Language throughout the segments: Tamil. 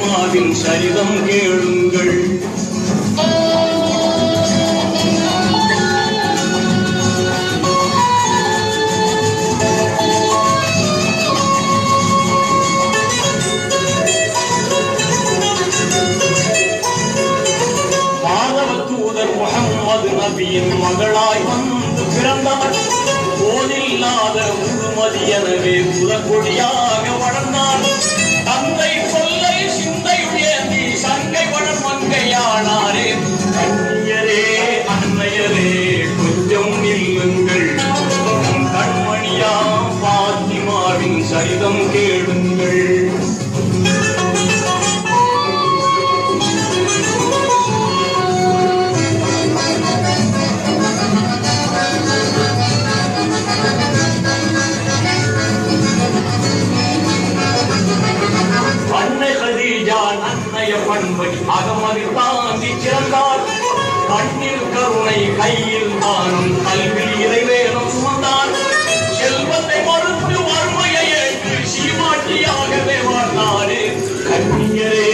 சினிமாவின் சரிதம் கேளுங்கள். நபியின் மகளாய் வந்து பிறந்தவர். போதில்லாத முழுமதி எனவே புறக்கொடியாக வளர்ந்தார் தந்தை அன்னைய அகமதில் தாண்டி சிறந்தார். கண்ணில் கருணை கையில் தானும் கல்வியில் இறைவேனம் சுமந்தார். செல்வத்தை மறுத்து வறுமையை ஏற்று சீமாட்டியாகவே வாழ்ந்தாரே. கண்ணியரே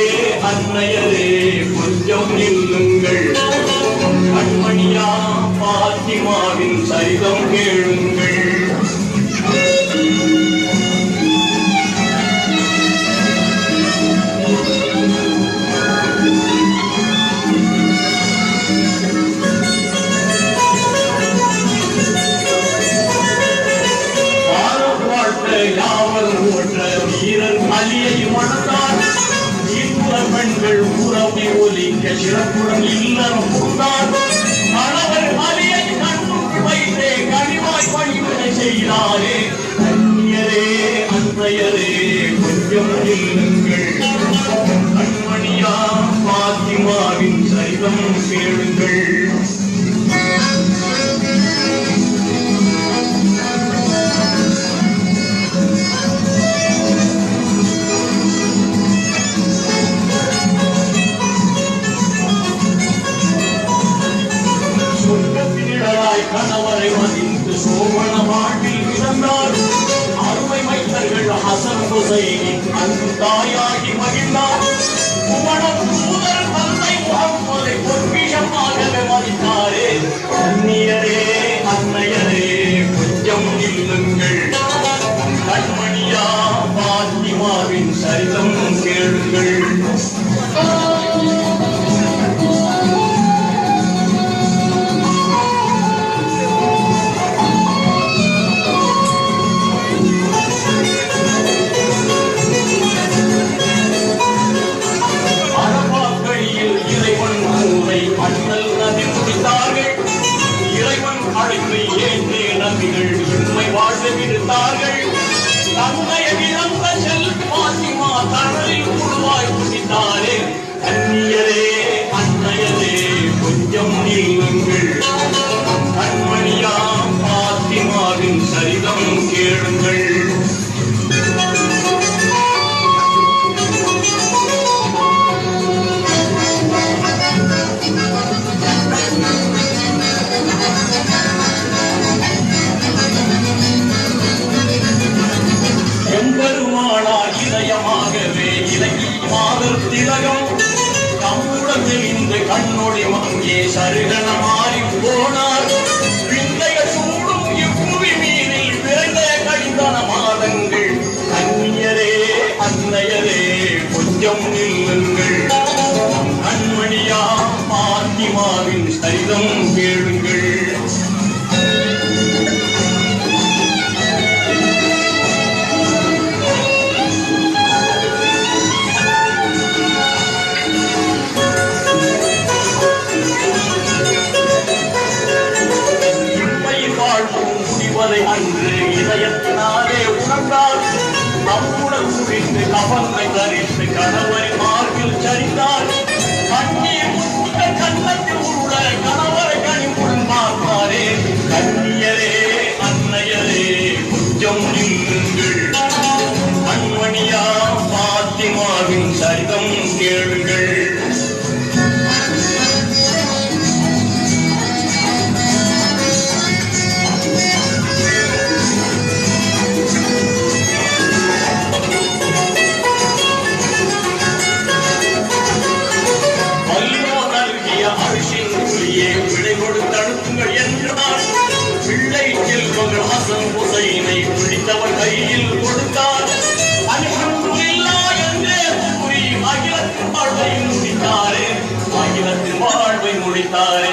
அன்னையரே கொஞ்சம் நில்லுங்கள். கண்மணியா பாத்திமாவின் சரிதம் கேளுங்கள். உறவை ஒலிக்க சிறப்புடன் இல்லறம் புகுந்தார் கணவர் அலியை கண்ணுக்கு வைத்தே கனிவாய் பணிவிடை செய்தாரே. கண்ணியரே அன்றையரே கொஞ்சம் நில்லுங்கள் கண்மணியா பாத்திமாவின் சரிதம் கேளுங்கள். சொர்க்கத்தினிடராய் கணவரை மதித்து சோழ வாழ்வில் பிறந்தார் அருமை மைத்தர்கள் ஹசன் ஹுசைனின் அன்பு தாயாகி மகிழ்ந்தார். தூதர் தந்தை முகம்மதை பொற்பிஷமாகவே மதித்தாரே. அன்னையரே கொஞ்சம் நில்லுங்கள். கண்மணியா பாத்திமாவின் சரிதம் கேளுங்கள். ஏற்றே உண்மை வாழ விடுத்தார்கள். தன்னைய சருகன மாறி போனார். பிந்தைய சூடும் இப்புவி மீனில் பிறந்த கழிந்தன மாதங்கள். அந்நியரே அன்னையரே கொஞ்சம் நில்லுங்கள். அன்மணியா மாத்திமாவின் சரிதம் கேளுங்கள். ಕಫನ್ ಬೆಂಗಾರಿ ಕಣವರಿ ಮಾರ್ಗಿಲ್ ಚರಿತಾ நபியே விடை கொடுத்து அனுப்புங்கள் என்றார் பிள்ளை செல்வங்கள் ஹசன் ஹுசைனை பிடித்தவர் கையில் கொடுத்தார். அல்ஹம்துலில்லா என்று கூறி அகிலத்தின் வாழ்வை முடித்தாரே. அகிலத்தின் வாழ்வை முடித்தாரே.